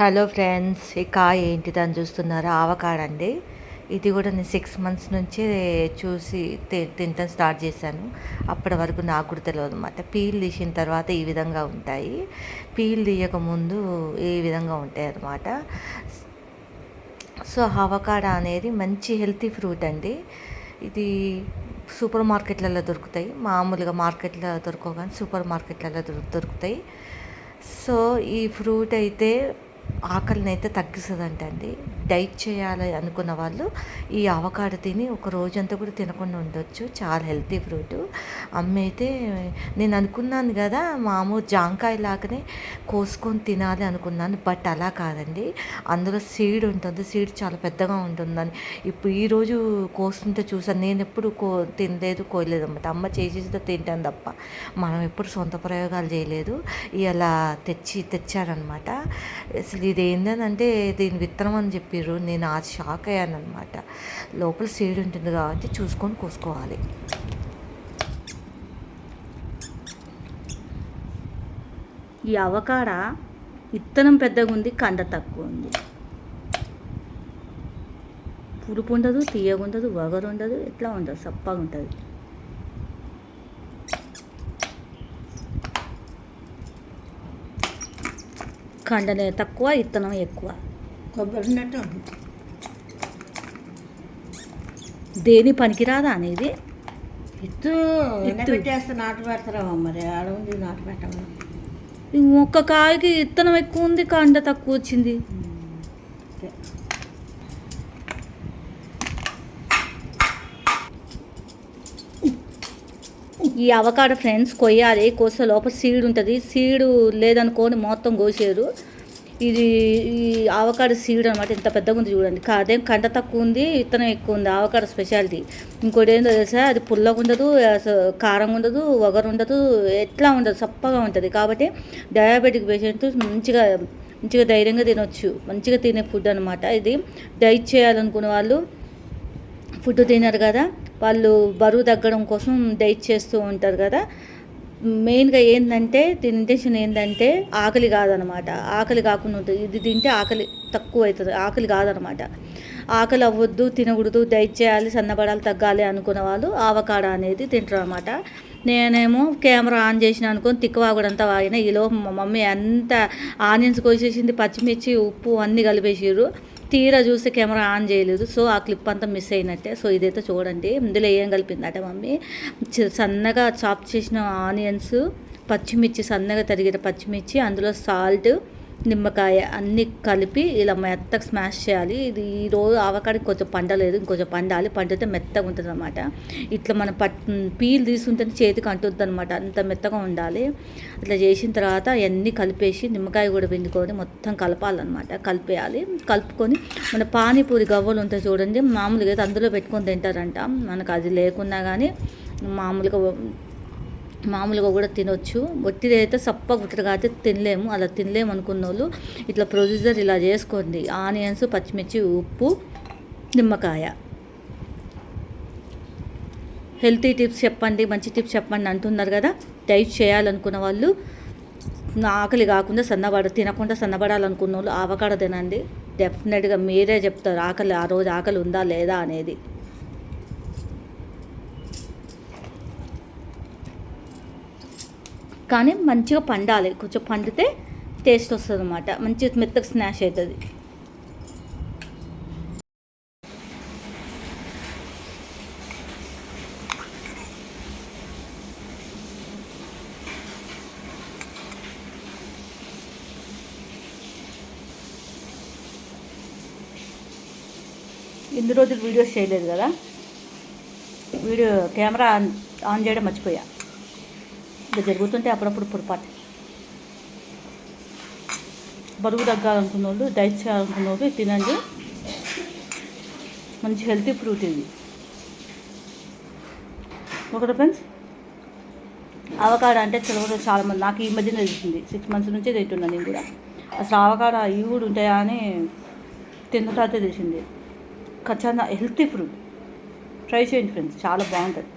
Hello friends ఈ కాయ ఏంటిదని చూస్తున్నారు? ఆవకాడ అండి ఇది కూడా నేను సిక్స్ మంత్స్ నుంచి చూసి తి- స్టార్ట్ చేశాను. అప్పటి వరకు నాకు కూడా తెలియదు అనమాట పీల్ తీసిన తర్వాత ఈ విధంగా ఉంటాయి. పీల్ తీయక ముందు ఈ విధంగా ఉంటాయి అన్నమాట. సో ఆవకాడ అనేది మంచి హెల్తీ ఫ్రూట్ అండి. ఇది సూపర్ మార్కెట్లలో దొరుకుతాయి. మామూలుగా మార్కెట్లో దొరకవు కానీ సూపర్ మార్కెట్లలో దొరుకుతాయి. సో ఈ ఫ్రూట్ అయితే ఆకలిని అయితే తగ్గిస్తుందంట అండి డైట్ చేయాలి అనుకున్న వాళ్ళు ఈ అవకాడ తిని ఒక రోజంతా కూడా తినకుండా ఉండొచ్చు. చాలా హెల్తీ ఫ్రూట్. అమ్మ అయితే నేను అనుకున్నాను కదా మామూలు జాంకాయ లాగానే కోసుకొని తినాలి అనుకున్నాను బట్ అలా కాదండి. అందులో సీడ్ ఉంటుంది. సీడ్ చాలా పెద్దగా ఉంటుందని. ఇప్పుడు ఈరోజు కోస్తుంటే చూసాను. నేను ఎప్పుడు కో తినలేదు కోయలేదు అన్నమాట అమ్మ చేసేస్తే తింటాను తప్ప. మనం ఎప్పుడు సొంత ప్రయోగాలు చేయలేదు. ఇలా తెచ్చి తెచ్చారనమాట అసలు ఇది ఏంటంటే దీని విత్తనం అని చెప్పి చెప్పారు నేను ఆ షాక్ అయ్యాను అనమాట లోపల సీడ్ ఉంటుంది కాబట్టి చూసుకొని కోసుకోవాలి. ఈ అవకాడ విత్తనం పెద్దగా ఉంది కండ తక్కువ ఉంది. పులుపు ఉండదు తీయగా ఉండదు వగరు ఉండదు ఎట్లా ఉండదు సప్పగా ఉంటుంది. కండనే తక్కువ ఇత్తనం ఎక్కువ. కొబ్బరి ఉంది దేని పనికిరాదా అనేది? ఇత్తు ఎండబెట్టేస్తే నాటు పెడతారా మరి ఆడ ఉంది నాటు పెట్టమని ఈ ఒక్క కాయకి విత్తనం ఎక్కువ ఉంది కండ తక్కువ వచ్చింది. ఈ అవకాడ ఫ్రెండ్స్ కొయ్యాలి కోసే లోపల సీడ్ ఉంటుంది. సీడు లేదనుకోని మొత్తం కోసారు. ఇది ఈ ఆవకాడ సీడ్ అనమాట ఇంత పెద్దగా ఉంది చూడండి. అదేం కంట తక్కువ ఉంది విత్తనం ఎక్కువ ఉంది ఆవకాడ స్పెషాలిటీ ఇంకోటి ఏందో తెలుసా అది పుల్లగా ఉండదు అసలు కారం ఉండదు వగరు ఉండదు ఎట్లా ఉండదు చప్పగా ఉంటుంది. కాబట్టి డయాబెటిక్ పేషెంట్ మంచిగా మంచిగా ధైర్యంగా తినొచ్చు మంచిగా తినే ఫుడ్ అనమాట ఇది డైట్ చేయాలనుకునే వాళ్ళు ఫుడ్ తినరు కదా వాళ్ళు బరువు తగ్గడం కోసం డైట్ చేస్తూ ఉంటారు కదా మెయిన్గా ఏంటంటే దీని ఇంటెన్షన్ ఏంటంటే ఆకలి కాదనమాట. ఆకలి కాకుండా ఉంటుంది. ఇది తింటే ఆకలి తక్కువ అవుతుంది ఆకలి కాదనమాట. ఆకలి అవ్వద్దు తినకూడదు డైట్ చేయాలి సన్నబడాలి తగ్గాలి అనుకున్న వాళ్ళు ఆవకాడ అనేది తింటారు అనమాట నేనేమో కెమెరా ఆన్ చేసిన అనుకొని తిక్కువాగుడంతా వాగిన. ఈలో మా మమ్మీ అంత ఆనియన్స్ కోసేసింది పచ్చిమిర్చి ఉప్పు అన్నీ కలిపేసారు తీరా చూస్తే కెమెరా ఆన్ చేయలేదు. సో ఆ క్లిప్ అంతా మిస్ అయినట్టే. సో ఇదైతే చూడండి. ఇందులో ఏం కలిపిందట మమ్మీ? సన్నగా చాప్ చేసిన ఆనియన్స్ పచ్చిమిర్చి సన్నగా తరిగిన పచ్చిమిర్చి అందులో సాల్ట్ నిమ్మకాయ అన్నీ కలిపి ఇలా మెత్తగా స్మాష్ చేయాలి. ఇది ఈ రోజు ఆవకాడికి కొంచెం పండలేదు ఇంకొంచెం పండాలి. పండితే మెత్తగా ఉంటుంది అనమాట ఇట్లా మనం పట్ పీల్ తీసుకుంటే చేతికి అంటుంది అనమాట అంత మెత్తగా ఉండాలి. అట్లా చేసిన తర్వాత అవన్నీ కలిపేసి నిమ్మకాయ కూడా పిండుకొని మొత్తం కలపాలన్నమాట. కలిపేయాలి. కలుపుకొని మన పానీపూరి గవ్వలు ఉంటాయి చూడండి. మామూలుగా అయితే అందులో పెట్టుకొని తింటారంట. మనకు అది లేకున్నా కానీ మామూలుగా మామూలుగా కూడా తినొచ్చు. ఒట్టిది అయితే సప్పగా ఉంటుంది కాబట్టి తినలేము. అలా తినలేము అనుకున్న వాళ్ళు ఇట్లా ప్రొసీజర్ ఇలా చేసుకోండి. ఆనియన్స్ పచ్చిమిర్చి ఉప్పు నిమ్మకాయ. హెల్తీ టిప్స్ చెప్పండి. మంచి టిప్స్ చెప్పండి అంటున్నారు కదా. డైట్ చేయాలనుకున్న వాళ్ళు ఆకలి కాకుండా సన్నబడ తినకుండా సన్నబడాలనుకున్న వాళ్ళు ఆవకాడ తినండి. డెఫినెట్గా మీరే చెప్తారు. ఆకలి ఆ రోజు ఆకలి ఉందా లేదా అనేది. కానీ మంచిగా పండాలి. కొంచెం పండితే టేస్ట్ వస్తుంది అనమాట మంచిగా మెత్తగా స్నాష్ అవుతుంది ఇన్ని రోజులు వీడియోస్ చేయలేదు కదా? వీడియో కెమెరా ఆన్ ఆన్ చేయడం మర్చిపోయా. ఇట్లా జరుగుతుంటే అప్పుడప్పుడు పొరపాటు. బరువు తగ్గాలనుకున్న వాళ్ళు డైట్ చేయాలనుకున్న వాళ్ళు తినండి. మంచి హెల్తీ ఫ్రూట్ ఇది. ఒకటి ఫ్రెండ్స్? అవకాడ అంటే తెలియదు చాలా మంది నాకు ఈ మధ్యన తెలిసింది. సిక్స్ మంత్స్ నుంచే తింటున్నాను నేను కూడా. అసలు అవకాడ ఇవి కూడా ఉంటాయా అని తిన్న తర్వాత తెలిసింది. ఖచ్చితంగా హెల్తీ ఫ్రూట్. ట్రై చేయండి ఫ్రెండ్స్ చాలా బాగుంటుంది.